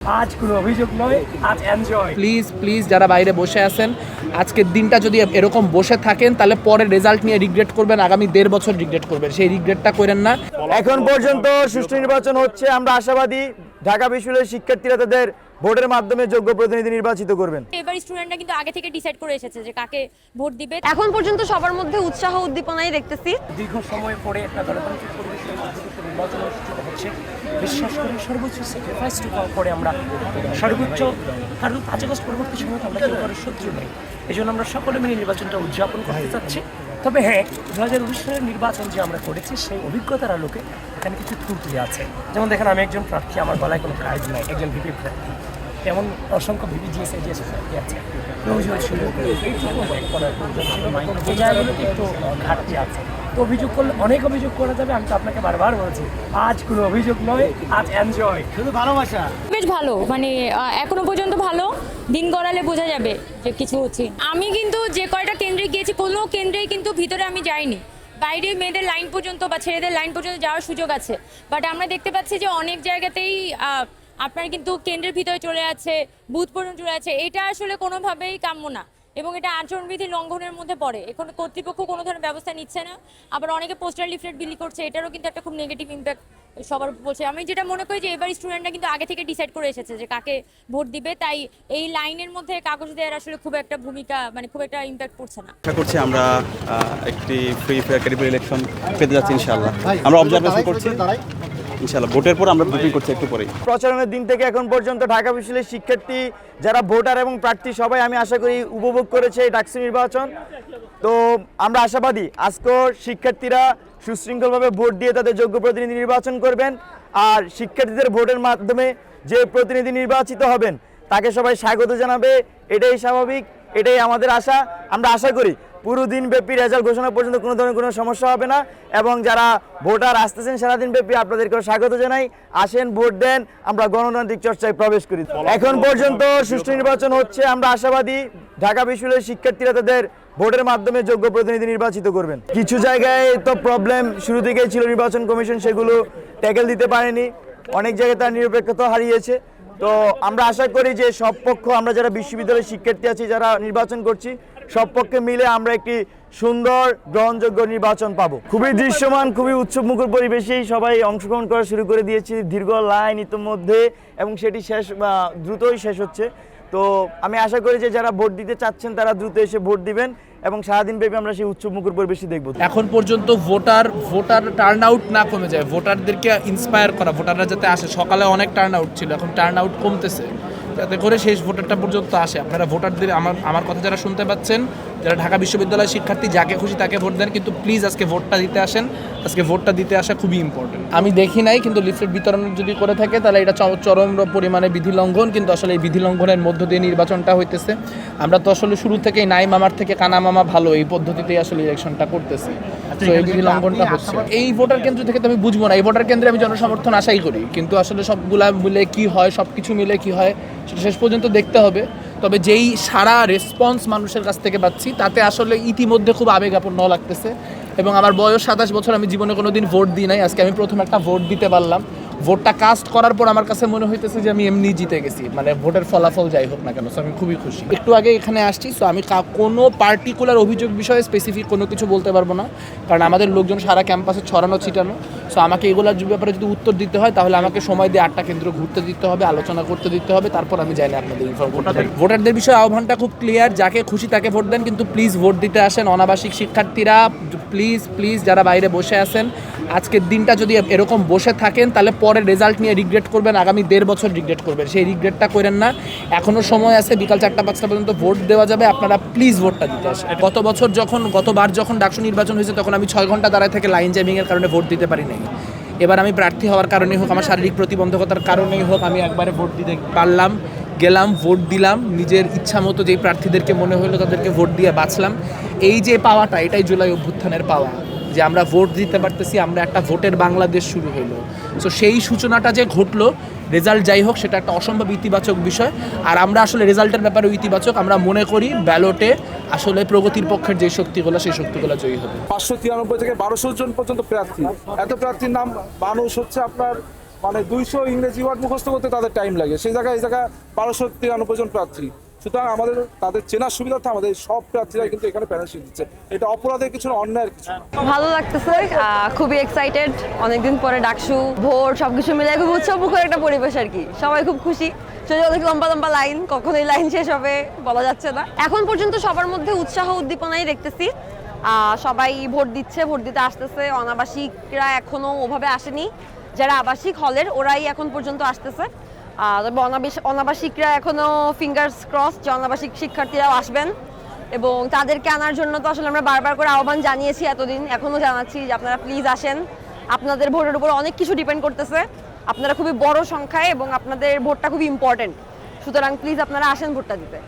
আজ কোনো অভিযোগ নয় আজ এনজয় প্লিজ প্লিজ যারা বাইরে বসে আছেন আজকের দিনটা যদি এরকম বসে থাকেন তাহলে পরে রেজাল্ট নিয়ে রিগ্রেট করবেন আগামী দেড় বছর রিগ্রেট করবেন। সেই রিগ্রেটটা করেন না। এখন পর্যন্ত সুষ্ঠু নির্বাচন হচ্ছে আমরা আশাবাদী ঢাকা বিশ্ববিদ্যালয়ের শিক্ষার্থীরা তাদের ভোটের মাধ্যমে যোগ্য প্রতিনিধি নির্বাচিত করবেন। এবার স্টুডেন্টরা কিন্তু আগে থেকে ডিসাইড করে এসেছে যে কাকে ভোট দিবে। এখন পর্যন্ত সবার মধ্যে উৎসাহ উদ্দীপনাই দেখতেছি। দীর্ঘ সময় পরে একটা গণতান্ত্রিক থেকে নির্বাচন অনুষ্ঠিত হচ্ছে। বিশ্বাস করি সর্বোচ্চ স্যাক্রিফাইস করে আমরা সর্বোচ্চ কারণ পাঁচ আগস্ট পরবর্তী সময় আমরা কেউ কারোর শত্রু নই। এই জন্য আমরা সকলে মিলে নির্বাচনটা উদযাপন করতে চাচ্ছি। তবে হ্যাঁ দু হাজার উনিশ সালের নির্বাচন যে আমরা করেছি সেই অভিজ্ঞতার আলোকে এখানে কিছু ত্রুটি আছে। যেমন দেখেন আমি একজন প্রার্থী আমার গলায় কোনো কাজ নাই একজন ভিপি প্রার্থী। তেমন অসংখ্য ভিপি জিএস জিএস প্রার্থী আছে। প্রয়োজন ছিল এই জায়গাগুলোতে একটু ঘাটতি আছে। তো অভিযোগ করলে অনেক অভিযোগ করা যাবে আমি তো আপনাকে বারবার বলছি আজ কোনো অভিযোগ নয় আজ এনজয় শুধু ভালোবাসা। বেশ ভালো মানে এখনও পর্যন্ত ভালো দিন গড়ালে বোঝা যাবে যে কিছু হচ্ছে। আমি কিন্তু যে কয়টা কেন্দ্রে গিয়েছি কোনো কেন্দ্রেই কিন্তু ভিতরে আমি যাইনি। বাইরে মেয়েদের লাইন পর্যন্ত বা ছেলেদের লাইন পর্যন্ত যাওয়ার সুযোগ আছে। বাট আমরা দেখতে পাচ্ছি যে অনেক জায়গাতেই আপনার কিন্তু কেন্দ্রের ভিতরে চলে আছে বুথ পর্যন্ত চলে আছে এটা আসলে কোনোভাবেই কাম্য না। এবং এটা আচরণবিধি লঙ্ঘনের মধ্যে পড়ে। এখন কর্তৃপক্ষ কোনো ধরনের ব্যবস্থা নিচ্ছে না। আবার অনেকে পোস্টার লিফলেট বিলি করছে। এটারও কিন্তু একটা খুব নেগেটিভ ইম্প্যাক্ট সবার বলছে, আমি যেটা মনে করি যে এবার স্টুডেন্টরা কিন্তু আগে থেকে ডিসাইড করে এসেছে যে কাকে ভোট দিবে। তাই এই লাইনের মধ্যে কাগজ দেওয়ার আসলে খুব একটা ভূমিকা মানে খুব একটা ইম্প্যাক্ট পড়ছে না। আশা করছি আমরা একটি ফ্রি ফেয়ার ক্যারিবল ইলেকশন পেতে যাচ্ছি ইনশাআল্লাহ। আমরা অবজারভেশন করছি। ইনশাআল্লাহ। ভোটের পর আমরা বুকিং করছি একটু পরেই। প্রচারণের দিন থেকে এখন পর্যন্ত ঢাকা বিশ্ববিদ্যালয়ের শিক্ষার্থী, যারা ভোটার এবং প্রার্থী, সবাই আমি আশা করি উপভোগ করেছে এই ডাকসু নির্বাচন। তো আমরা আশাবাদী আজকেও শিক্ষার্থীরা সুশৃঙ্খলভাবে ভোট দিয়ে তাদের যোগ্য প্রতিনিধি নির্বাচন করবেন আর শিক্ষার্থীদের ভোটের মাধ্যমে যে প্রতিনিধি নির্বাচিত হবেন, তাকে সবাই স্বাগত জানাবে। এটাই স্বাভাবিক, এটাই আমাদের আশা। আমরা আশা করি পুরো দিন ব্যাপী রেজাল্ট ঘোষণা পর্যন্ত কোনো ধরনের কোনো সমস্যা হবে না। এবং যারা ভোটার আসতেছেন সারাদিন ব্যাপী আপনাদেরকেও স্বাগত জানাই। আসেন, ভোট দেন, আমরা গণতান্ত্রিক চর্চায় প্রবেশ করি। এখন পর্যন্ত সুষ্ঠু নির্বাচন হচ্ছে, আমরা আশাবাদী। ঢাকা বিশ্ববিদ্যালয়ের শিক্ষার্থীরা তাদের ভোটের মাধ্যমে যোগ্য প্রতিনিধি নির্বাচিত করবেন। কিছু জায়গায় তো প্রবলেম শুরু থেকেই ছিল নির্বাচন কমিশন, সেগুলো ট্যাকেল দিতে পারেনি। অনেক জায়গায় তার নিরপেক্ষতা হারিয়েছে। তো আমরা আশা করি যে সব পক্ষ, আমরা যারা বিশ্ববিদ্যালয়ের শিক্ষার্থী আছি, যারা নির্বাচন করছি সব পক্ষে মিলে আমরা একটি সুন্দর, গ্রহণযোগ্য নির্বাচন পাবো। খুবই দৃশ্যমান, খুবই উৎসবমুখর পরিবেশেই সবাই অংশগ্রহণ করা শুরু করে দিয়েছি দীর্ঘ লাইন ইতিমধ্যে এবং সেটি শেষ দ্রুতই শেষ হচ্ছে। তো আমি আশা করি যে যারা ভোট দিতে চাচ্ছেন তারা দ্রুত এসে ভোট দিবেন এবং সারাদিন ব্যাপী আমরা সেই উৎসবমুখর পরিবেশই দেখব। এখন পর্যন্ত ভোটার ভোটার টার্ন আউট না কমে যায়। ভোটারদেরকে ইন্সপায়ার করা, ভোটাররা যাতে আসে। সকালে অনেক টার্ন আউট ছিল, এখন টার্ন আউট কমতেছে। যাতে করে শেষ ভোটারটা পর্যন্ত আসে। আপনারা ভোটারদের আমার আমার কথা যারা শুনতে পাচ্ছেন যারা ঢাকা বিশ্ববিদ্যালয়ের শিক্ষার্থী যাকে খুশি তাকে ভোট দেন কিন্তু প্লিজ আজকে ভোটটা দিতে আসেন। আজকে ভোটটা দিতে আসা খুবই ইম্পর্টেন্ট আমি দেখি নাই কিন্তু লিফলেট বিতরণ যদি করে থাকে তাহলে এটা চরম পরিমাণে বিধি লঙ্ঘন কিন্তু আসলে এই বিধি লঙ্ঘনের মধ্য দিয়ে নির্বাচনটা হইতেছে। আমরা তো আসলে শুরু থেকেই নাই মামার থেকে কানা মামা ভালো এই পদ্ধতিতেই আসলে ইলেকশনটা করতেছি। তো এই বিধি লঙ্ঘনটা হচ্ছে। এই ভোটার কেন্দ্র থেকে তো আমি বুঝব না এই ভোটার কেন্দ্রে আমি জনসমর্থন আশাই করি কিন্তু আসলে সবগুলা মিলে কি হয় সব কিছু মিলে কি হয় সেটা শেষ পর্যন্ত দেখতে হবে। তবে যেই সারা রেসপন্স মানুষের কাছ থেকে পাচ্ছি, তাতে আসলে ইতিমধ্যে খুব আবেগাপন্ন লাগতেছে। এবং আমার বয়স সাতাশ বছর, আমি জীবনে কোনো দিন ভোট দিই নাই। আজকে আমি প্রথম একটা ভোট দিতে পারলাম। ভোটটা কাস্ট করার পর আমার কাছে মনে হইতেছে যে আমি এমনি জিতে গেছি। মানে ভোটের ফলাফল যাই হোক না কেন সো আমি খুবই খুশি। একটু আগে এখানে আসছি সো আমি কোনো পার্টিকুলার অভিযোগ বিষয়ে স্পেসিফিক কোনো কিছু বলতে পারব না। কারণ আমাদের লোকজন সারা ক্যাম্পাসে ছড়ানো, ছিটানো। সো আমাকে এগুলোর ব্যাপারে যদি উত্তর দিতে হয় তাহলে আমাকে সময় দিয়ে আটটা কেন্দ্র ঘুরতে দিতে হবে আলোচনা করতে দিতে হবে তারপর আমি জানি আপনাদের ইনফর্ম করতে ভোটারদের বিষয়ে আহ্বানটা খুব ক্লিয়ার যাকে খুশি তাকে ভোট দেন কিন্তু প্লিজ ভোট দিতে আসেন অনাবাসিক শিক্ষার্থীরা। প্লিজ প্লিজ যারা বাইরে বসে আছেন আজকের দিনটা যদি এরকম বসে থাকেন তাহলে পরে রেজাল্ট নিয়ে রিগ্রেট করবেন আগামী দেড় বছর রিগ্রেট করবেন। সেই রিগ্রেটটা করেন না। এখনও সময় আছে বিকাল চারটা পাঁচটা পর্যন্ত ভোট দেওয়া যাবে আপনারা প্লিজ ভোটটা দিতে আসেন। গত বছর যখন গতবার যখন ডাকসু নির্বাচন হয়েছে তখন আমি ছয় ঘণ্টা দাঁড়ায় থেকে লাইন জ্যামিংয়ের কারণে ভোট দিতে পারি নাই। এবার আমি প্রার্থী হওয়ার কারণেই হোক, আমার শারীরিক প্রতিবন্ধকতার কারণেই হোক, আমি একবারে ভোট দিতে পারলাম, গেলাম, ভোট দিলাম, নিজের ইচ্ছা মতো যেই প্রার্থীদেরকে মনে হলো তাদেরকে ভোট দিয়ে বাঁচলাম। এই যে পাওয়াটা, এটাই জুলাই অভ্যুত্থানের পাওয়া, যে আমরা ভোট দিতে পারতেছি, আমরা একটা ভোটের বাংলাদেশ শুরু হলো সো সেই সূচনাটা যে ঘটলো রেজাল্ট যাই হোক, সেটা একটা অসম্ভব ইতিবাচক বিষয়। আর আমরা আসলে রেজাল্টের ব্যাপারে ইতিবাচক। আমরা মনে করি ব্যালটে আসলে প্রগতির পক্ষের যে শক্তিগুলো, সেই শক্তিগুলো জয়ী হবে। পাঁচশো তিরানব্বই থেকে বারোশো জন পর্যন্ত প্রার্থী। এত প্রার্থীর নাম মানুষ হচ্ছে আপনার মানে দুইশো ইংরেজি ওয়ার্ড মুখস্থ করতে তাদের টাইম লাগে। সেই জায়গায়, এই জায়গায় বারোশো তিরানব্বই জন প্রার্থী। সুতরাং আমাদের, তাদের চেনার সুবিধার্থে আমাদের সব প্রার্থীরাই কিন্তু এখানে প্যানেল দিচ্ছে। এটা অপরাধের কিছু অন্যায়ের কিছু ভালো লাগতেছে খুবই এক্সাইটেড অনেকদিন পরে ডাকসু ভোট সবকিছু মিলে খুব উৎসবমুখর একটা পরিবেশ আর কি। সবাই খুব খুশি। যদি অনেক লম্বা লম্বা লাইন কখন এই লাইন শেষ হবে বলা যাচ্ছে না। এখন পর্যন্ত সবার মধ্যে উৎসাহ উদ্দীপনাই দেখতেছি। সবাই ভোট দিচ্ছে, ভোট দিতে আসতেছে। অনাবাসিকরা এখনও ওভাবে আসেনি। যারা আবাসিক হলের, ওরাই এখন পর্যন্ত আসতেছে। তবে অনাবাসিকরা এখনও ফিঙ্গার্স ক্রস যে অনাবাসিক শিক্ষার্থীরাও আসবেন এবং তাদেরকে আনার জন্য তো আসলে আমরা বারবার করে আহ্বান জানিয়েছি এতদিন। এখনও জানাচ্ছি যে আপনারা প্লিজ আসেন। আপনাদের ভোটের উপর অনেক কিছু ডিপেন্ড করতেছে। আপনারা খুবই বড় সংখ্যায় এবং আপনাদের ভোটটা খুবই ইম্পর্টেন্ট সুতরাং প্লিজ আপনারা আসেন ভোটটা দিতে।